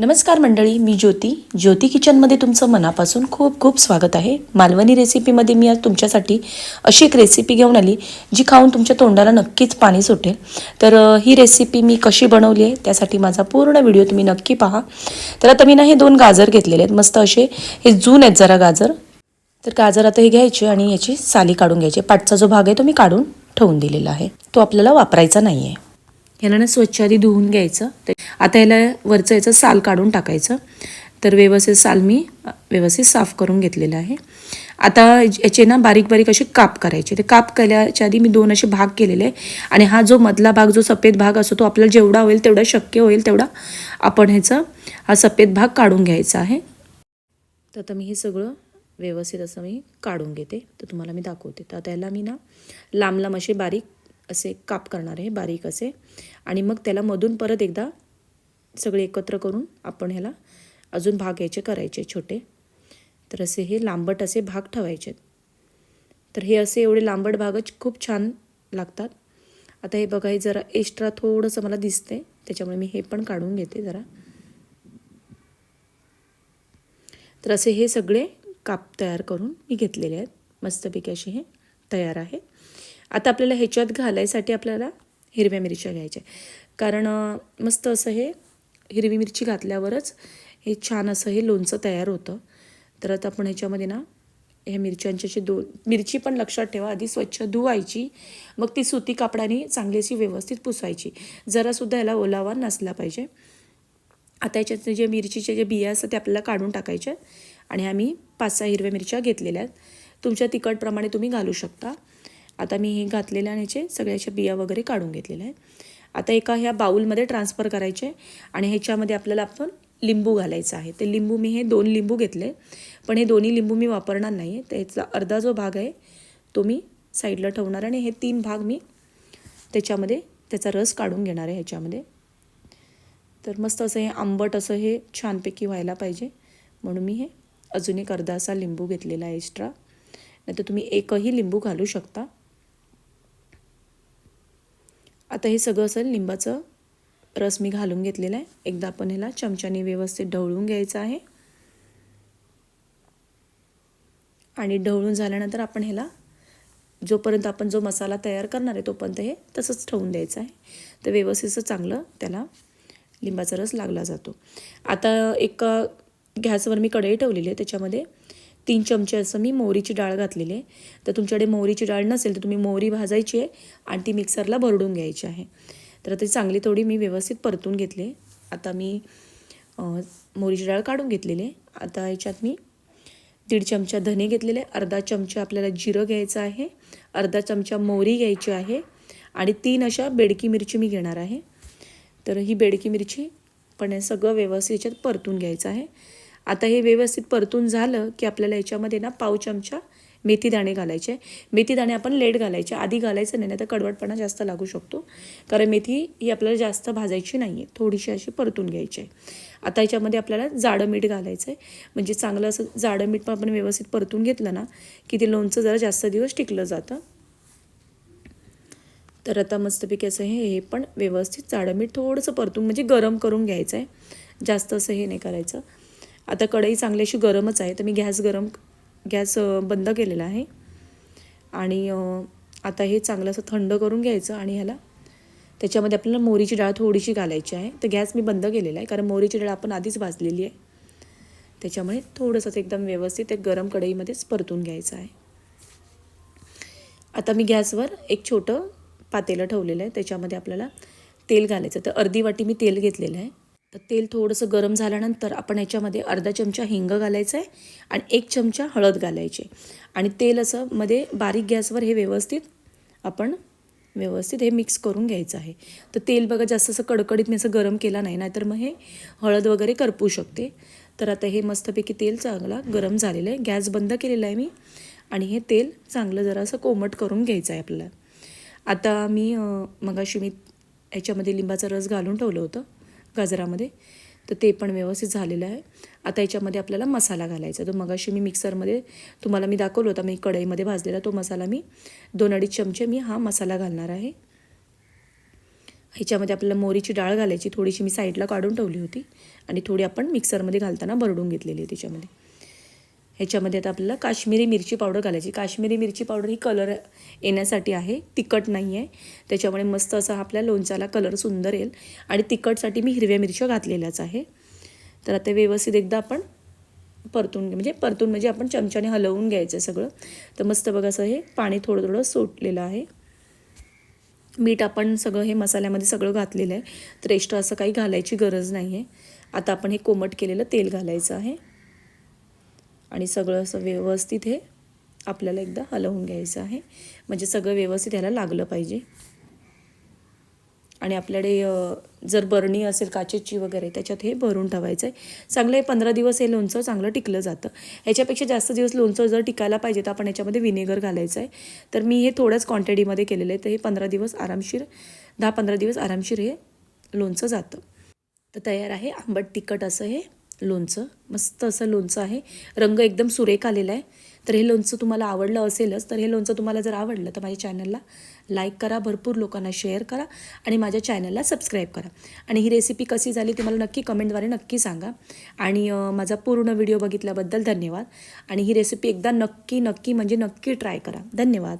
नमस्कार मंडळी मी ज्योती. ज्योती किचनमध्ये तुमचं मनापासून खूप खूप स्वागत आहे. मालवणी रेसिपीमध्ये मी आज तुमच्यासाठी अशी एक रेसिपी घेऊन आली जी खाऊन तुमच्या तोंडाला नक्कीच पाणी सुटेल. तर ही रेसिपी मी कशी बनवली आहे त्यासाठी माझा पूर्ण व्हिडिओ तुम्ही नक्की पहा. तर आता मी ना हे दोन गाजर घेतलेले आहेत. मस्त असे हे जून आहेत जरा गाजर. तर गाजर आता हे घ्यायचे आणि याची साली काढून घ्यायची. पाठचा जो भाग आहे तो मी काढून ठेवून दिलेला आहे. तो आपल्याला वापरायचा नाही आहे ह्याला ना स्वच्छ आधी धुवून घ्यायचं. आता याला वरचं याचं साल काढून टाकायचं. तर व्यवस्थित साल मी व्यवस्थित साफ करून घेतलेलं आहे. आता याचे ना बारीक बारीक असे काप करायचे. ते काप केल्याच्या आधी मी दोन असे भाग केलेले आहे. आणि हा जो मधला भाग जो सफेद भाग असतो तो आपल्याला जेवढा होईल तेवढा शक्य होईल तेवढा आपण ह्याचा हा सफेद भाग काढून घ्यायचा आहे. तर आता मी हे सगळं व्यवस्थित असं मी काढून घेते. तर तुम्हाला मी दाखवते. तर त्याला मी ना लांब लांब असे बारीक असे काप करणार आहे बारीक असे. आणि मग त्याला मधून परत एकदा सगळे एकत्र करून आपण ह्याला अजून भाग याचे करायचे छोटे. तर असे हे लांबट असे भाग ठेवायचे तर हे असे एवढे लांबट भागच खूप छान लागतात. आता हे बघा हे जरा एक्स्ट्रा थोडंसं मला दिसते त्याच्यामुळे मी हे पण काढून घेते जरा. तर असे हे सगळे काप तयार करून मी घेतलेले आहेत. मस्तपैकी असे हे तयार आहे आता आपल्याला ह्याच्यात घालायसाठी आपल्याला हिरव्या मिरच्या घ्यायच्या कारण मस्त असं हे हिरवी मिरची घातल्यावरच हे छान असं हे लोणचं तयार होतं. तर आता आपण ह्याच्यामध्ये ना ह्या मिरच्यांच्याशी अशी दोन मिरची पण लक्षात ठेवा. आधी स्वच्छ धुवायची मग ती सुती कापडाने चांगली अशी व्यवस्थित पुसायची. जरासुद्धा ह्याला ओलावा नसला पाहिजे. आता याच्यात जे मिरचीचे जे बिया असतात ते आपल्याला काढून टाकायचे आणि आम्ही पाच सहा हिरव्या मिरच्या घेतलेल्या आहेत. तुमच्या तिखटप्रमाणे तुम्ही घालू शकता. आता मी हे घातलेल्या आणि याचे सगळ्याच्या बिया वगैरे काढून घेतलेल्या आहे. आता एका ह्या बाऊलमध्ये ट्रान्सफर करायचे आणि ह्याच्यामध्ये आपल्याला आपण लिंबू घालायचं आहे. ते लिंबू मी हे दोन लिंबू घेतले पण हे दोन्ही लिंबू मी वापरणार नाही आहे त्याचा अर्धा जो भाग आहे तो मी साईडला ठेवणार आणि हे तीन भाग मी त्याच्यामध्ये त्याचा रस काढून घेणार आहे ह्याच्यामध्ये. तर मस्त असं हे आंबट असं हे छानपैकी व्हायला पाहिजे. म्हणून मी हे अजून एक अर्धा असा लिंबू घेतलेला आहे एक्स्ट्रा नाहीतर तुम्ही एकही लिंबू घालू शकता. आता हे सगळं असं लिंबाचं रस मी घालून घेतलेला आहे. एकदा आपण ह्याला चमच्याने व्यवस्थित ढवळून घ्यायचं आहे. आणि ढवळून झाल्यानंतर आपण ह्याला जोपर्यंत आपण जो मसाला तयार करणार आहे तोपर्यंत हे तसंच ठेवून द्यायचं आहे. तर व्यवस्थित चांगलं त्याला लिंबाचा रस लागला जातो. आता एक गॅसवर मी कढई ठेवलेली आहे. त्याच्यामध्ये तीन चमचे असं मी मोहरीची डाळ घातलेली आहे. तर तुमच्याकडे मोहरीची डाळ नसेल तर तुम्ही मोहरी भाजायची आहे आणि ती मिक्सरला भरडून घ्यायची आहे. तर ती चांगली थोडी मी व्यवस्थित परतून घेतली आहे. आता मी मोहरीची डाळ काढून घेतलेली आहे. आता याच्यात मी दीड चमचा धने घेतलेले अर्धा चमचा आपल्याला जिरं घ्यायचं आहे. अर्धा चमचा मोहरी घ्यायची आहे. आणि तीन अशा बेडकी मिरची मी घेणार आहे. तर ही बेडकी मिरची पण हे सगळं व्यवस्थित याच्यात परतून घ्यायचं आहे. आता हे व्यवस्थित परतून झालं की आपल्याला याच्यामध्ये ना पाव चमचा मेथी दाणे घालायचे. मेथी दाणे आपण लेट घालायचे. आधी घालायचं नाही तर कडवटपणा जास्त लागू शकतो. कारण मेथी ही आपल्याला जास्त भाजायची नाही आहे थोडीशी अशी परतून घ्यायची आहे. आता याच्यामध्ये आपल्याला जाडं मीठ घालायचं आहे म्हणजे चांगलं असं जाडं मीठ पण आपण व्यवस्थित परतून घेतलं ना की ते लोणचं जरा जास्त दिवस टिकलं जातं. तर आता मस्तपैकी असं हे हे पण व्यवस्थित जाडं मीठ थोडंसं परतून म्हणजे गरम करून घ्यायचं आहे जास्त असं हे नाही करायचं. आता कढई चांगली अशी गरमच आहे तर मी गॅस गरम गॅस बंद केलेला आहे. आणि आता हे चांगलं असं थंड करून घ्यायचं आणि ह्याला त्याच्यामध्ये आपल्याला मोहरीची डाळ थोडीशी घालायची आहे. तर गॅस मी बंद केलेला आहे कारण मोहरीची डाळ आपण आधीच भाजलेली आहे. त्याच्यामुळे थोडंसं एकदम व्यवस्थित एक गरम कढईमध्येच परतून घ्यायचं आहे. आता मी गॅसवर एक छोटं पातेलं ठेवलेलं आहे त्याच्यामध्ये आपल्याला तेल घालायचं तर अर्धी वाटी मी तेल घेतलेलं आहे. तर तेल थोडंसं गरम झाल्यानंतर आपण याच्यामध्ये अर्धा चमचा हिंग घालायचं आहे आणि एक चमचा हळद घालायची आणि तेल असं मध्ये बारीक गॅसवर हे व्यवस्थित आपण व्यवस्थित हे मिक्स करून घ्यायचं आहे. तर तेल बघा जास्त असं कडकडीत मी असं गरम केला नाही नाहीतर मग हे हळद वगैरे करपू शकते. तर आता हे मस्तपैकी तेल चांगला गरम झालेलं आहे. गॅस बंद केलेला आहे मी. आणि हे तेल चांगलं जरा असं कोमट करून घ्यायचं आहे आपल्याला. आता मी मगाशी मी याच्यामध्ये लिंबाचा रस घालून ठेवलं होतं. गाजरामध्ये तर ते पण व्यवस्थित झालेलं आहे. आता याच्यामध्ये आपल्याला मसाला घालायचा तो मगाशी मी मिक्सरमध्ये तुम्हाला मी दाखवलं होता मी कढईमध्ये भाजलेला तो मसाला मी. दोन अडीच चमचे मी हा मसाला घालणार आहे. ह्याच्यामध्ये आपल्याला मोरीची डाळ घालायची थोडीशी मी साईडला काढून ठेवली होती. आणि थोडी आपण मिक्सरमध्ये घालताना भरडून घेतलेली आहे त्याच्यामध्ये. ह्याच्यामध्ये आता आपल्याला काश्मीरी मिरची पावडर घालायची. काश्मीरी मिरची पावडर ही कलर येण्यासाठी आहे. तिखट नाही आहे त्याच्यामुळे मस्त असा आपल्या लोणच्याला कलर सुंदर येईल. आणि तिखटसाठी मी हिरव्या मिरच्या घातलेल्याच आहे. तर आता व्यवस्थित एकदा आपण परतून म्हणजे परतून म्हणजे आपण चमच्याने हलवून घ्यायचं सगळं. तर मस्त बघा असं हे पाणी थोडं थोडं सुटलेलं आहे. मीठ आपण सगळं हे मसाल्यामध्ये सगळं घातलेलं आहे. तर एक्स्ट्रा असं काही घालायची गरज नाही आहे आता आपण हे कोमट केलेलं तेल घालायचं आहे. आणि सगळं असं व्यवस्थित हे आपल्याला एकदा हलवून घ्यायचं आहे. म्हणजे सगळं व्यवस्थित ह्याला लागलं पाहिजे. आणि आपल्याकडे जर बरणी असेल काचेची वगैरे त्याच्यात हे भरून ठेवायचं आहे. चांगलं हे पंधरा दिवस हे लोणचं चांगलं टिकलं जातं. ह्याच्यापेक्षा जास्त दिवस लोणचं जर टिकायला पाहिजे तर आपण याच्यामध्ये विनेगर घालायचं आहे. तर मी हे थोड्याच क्वांटिटीमध्ये केलेलं आहे. तर हे पंधरा दिवस आरामशीर दहा पंधरा दिवस आरामशीर हे लोणचं जातं. तर तयार आहे आंबट तिखट असं हे. लोणचं. मस्त असं लोणचं आहे. रंग एकदम सुरेख आलेला आहे. तर हे लोणचं तुम्हाला आवडलं असेलच तर हे लोणचं तुम्हाला जर आवडलं तर माझ्या चॅनलला लाईक करा भरपूर लोकांना शेअर करा आणि माझ्या चॅनलला सबस्क्राईब करा. आणि ही रेसिपी कशी झाली ती मला नक्की कमेंटद्वारे नक्की सांगा. आणि माझा पूर्ण व्हिडिओ बघितल्याबद्दल धन्यवाद. आणि ही रेसिपी एकदा नक्की नक्की म्हणजे नक्की ट्राय करा. धन्यवाद.